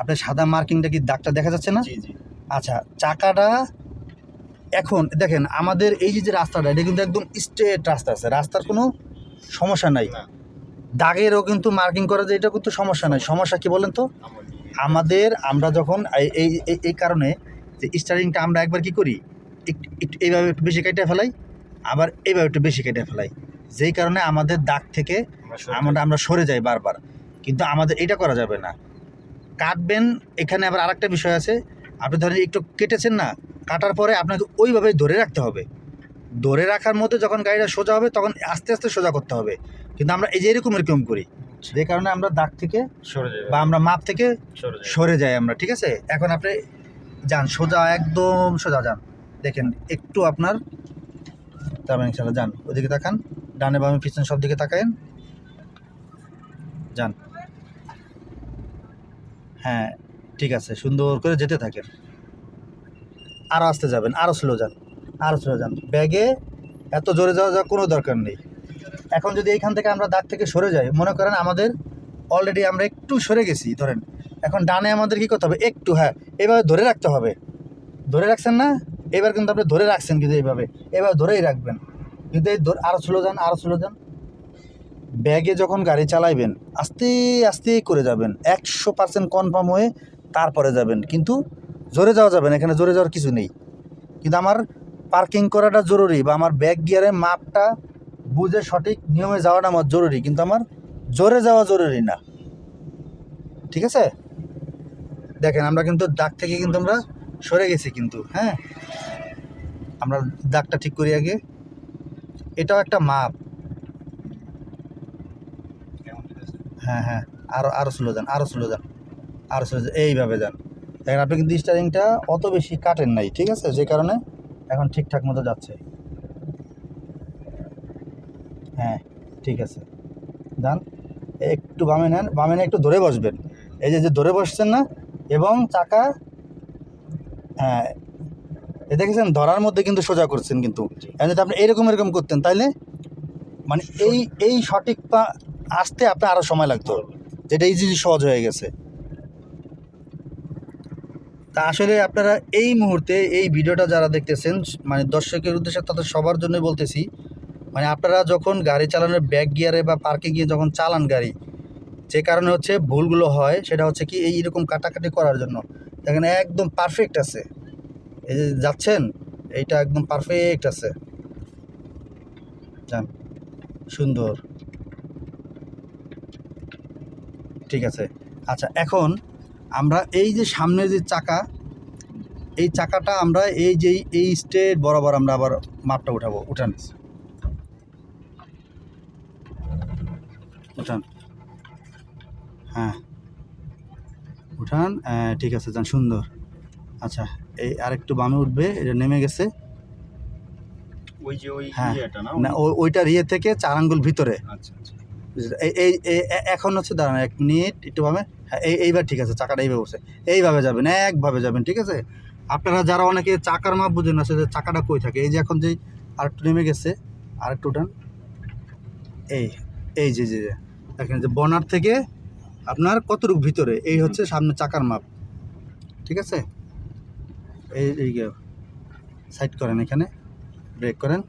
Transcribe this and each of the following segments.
আপনার সাদা মার্কিংটা কি দাগটা দেখা যাচ্ছে না? আচ্ছা চাকাটা এখন দেখেন আমাদের এই যে যে রাস্তাটা এটা কিন্তু একদম স্ট্রেট রাস্তা আছে। রাস্তার কোনো সমস্যা নাই। দাগেরও কিন্তু মার্কিং করা যায় এটা কিন্তু সমস্যা নাই। সমস্যা। কি বলেন তো? আমাদের আমরা যখন এই- এই কারণে যে স্টারিংটা আমরা একবার কি করি? একটু এইভাবে একটু বেশি কেটে ফেলাই আবার এইভাবে একটু বেশি কেটে ফেলাই। যেই কারণে আমাদের দাগ থেকে আমরা আমরা সরে যাই বারবার। কিন্তু আমাদের এটা করা যাবে না। কাটবেন এখানে আবার আরেকটা বিষয় আছে। আপনি ধরেন একটু কেটেছেন না কাটার পরে আপনাকে ওইভাবে ধরে রাখতে হবে। ধরে রাখার মধ্যে যখন গাড়িটা সোজা হবে তখন আস্তে আস্তে সোজা করতে হবে। কিন্তু আমরা এই যে এরকম এরকম করি। যে কারণে আমরা দাগ থেকে সরে যাবে বা আমরা মাপ থেকে সরে যাই। আমরা ঠিক আছে? এখন আপনি যান সোজা একদম সোজা যান। দেখেন একটু আপনার তারপরে ইনশাল্লাহ যান। ওদিকে তাকান ডানে বামে পিছনে সব দিকে তাকায়েন। যান। হ্যাঁ ঠিক আছে, সুন্দর করে যেতে থাকেন। আরও আসতে যাবেন আরও স্লো যান আরও স্লো যান। ব্যাগে এত জোরে যাওয়া যাওয়ার কোনো দরকার নেই। এখন যদি এইখান থেকে আমরা দাগ থেকে সরে যাই, মনে করেন আমাদের অলরেডি আমরা একটু সরে গেছি, ধরেন। এখন ডানে আমাদের কী করতে হবে? একটু হ্যাঁ এভাবে ধরে রাখতে হবে। ধরে রাখছেন না? এবার কিন্তু আপনি ধরে রাখছেন কিন্তু এইভাবে। এবার ধরেই রাখবেন। কিন্তু এই ধর- আরও স্লো যান, আরও স্লো যান। ব্যাগে যখন গাড়ি চালাইবেন, আস্তে আস্তে করে যাবেন। একশো পার্সেন্ট কনফার্ম হয়ে তারপরে যাবেন। কিন্তু জোরে যাওয়া যাবেন এখানে জোরে যাওয়ার কিছু নেই। কিন্তু আমার পার্কিং করাটা জরুরি বা আমার ব্যাক গিয়ারের মাপটা বুঝে সঠিক নিয়মে যাওয়াটা আমার জরুরি, কিন্তু আমার জোরে যাওয়া জরুরি না। ঠিক আছে? দেখেন, আমরা কিন্তু দাগ থেকে কিন্তু আমরা সরে গেছি কিন্তু হ্যাঁ? আমরা দাগটা ঠিক করি আগে। এটাও একটা মাপ কেমন ঠিক আছে? হ্যাঁ হ্যাঁ। আরও আরও স্লো যান আরও স্লো যান। আরও স্লো যান এইভাবে যান। দেখেন আপনি কিন্তু স্টারিংটা অত বেশি কাটেন নাই ঠিক আছে? যে কারণে এখন ঠিকঠাক মতো যাচ্ছে। হ্যাঁ ঠিক আছে। যান একটু বামে নেন বামে নেন একটু ধরে বসবেন। এই যে যে ধরে বসছেন না এবং চাকা হ্যাঁ এ দেখেছেন ধরার মধ্যে কিন্তু সোজা করছেন কিন্তু। এখন যদি আপনি এরকম এরকম করতেন তাইলে মানে এই এই সঠিক পা আসতে আপনার আরও সময় লাগতো। যেটা ইজিলি সহজ হয়ে গেছে। তা আসলে আপনারা এই মুহূর্তে এই ভিডিওটা যারা দেখতেছেন মানে দর্শকের উদ্দেশ্যে তাদের সবার জন্য বলতেছি মানে আপনারা যখন গাড়ি চালানোর ব্যাক গিয়ারে বা পার্কে গিয়ে যখন চালান গাড়ি, যে কারণে হচ্ছে ভুলগুলো হয়, সেটা হচ্ছে কি এই এরকম কাটাকাটি করার জন্য। দেখেন একদম পারফেক্ট আছে। এই যে যাচ্ছেন, এইটা একদম পারফেক্ট আছে। যান, সুন্দর। ঠিক আছে। আচ্ছা এখন আমরা এই যে সামনে যে চাকা এই চাকাটা আমরা এই যে এই স্টেট বরাবর আমরা আবার মাপটা উঠাবো। উঠান। উঠান। হ্যাঁ। উঠান ঠিক আছে যান সুন্দর। আচ্ছা এই আরেকটু বামে উঠবে এটা নেমে গেছে। ওই যে ওই হ্যাঁ। না ওইটার ইয়ে থেকে চার আঙ্গুল ভিতরে। আচ্ছা আচ্ছা। এই এখন হচ্ছে দাঁড়ান এক মিনিট একটু ভাবে হ্যাঁ এই এইবার ঠিক আছে চাকাটা এইভাবে বসে। এইভাবে যাবেন একভাবে যাবেন ঠিক আছে? আপনারা যারা অনেকে চাকার মাপ বুঝেন না সে চাকাটা কই থাকে? এই যে এখন যে আরেকটু নেমে গেছে আরেকটু উঠান। এই এই যে যে, দেখেন যে বনার থেকে আপনার কতটুকু ভিতরে? এই হচ্ছে সামনে চাকার মাপ ঠিক আছে? এই এই সাইড করেন এখানে ব্রেক করেন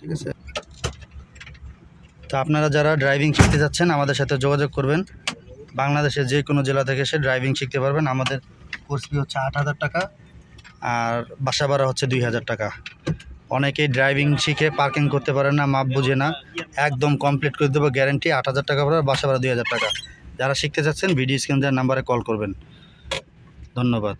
ঠিক আছে? তো আপনারা যারা ড্রাইভিং শিখতে যাচ্ছেন, আমাদের সাথে যোগাযোগ করবেন। বাংলাদেশের যে কোনো জেলা থেকে এসে ড্রাইভিং শিখতে পারবেন। আমাদের কোর্স ফি হচ্ছে আট হাজার টাকা, আর বাসা ভাড়া হচ্ছে দুই হাজার টাকা। অনেকেই ড্রাইভিং শিখে পার্কিং করতে পারে না, মাপ বুঝে না। একদম কমপ্লিট করে দেবো গ্যারেন্টি আট হাজার টাকা ভাড়া, বাসা ভাড়া দুই হাজার টাকা। যারা শিখতে চাচ্ছেন ভিডিও স্ক্রিন দেওয়ার নাম্বারে কল করবেন। ধন্যবাদ।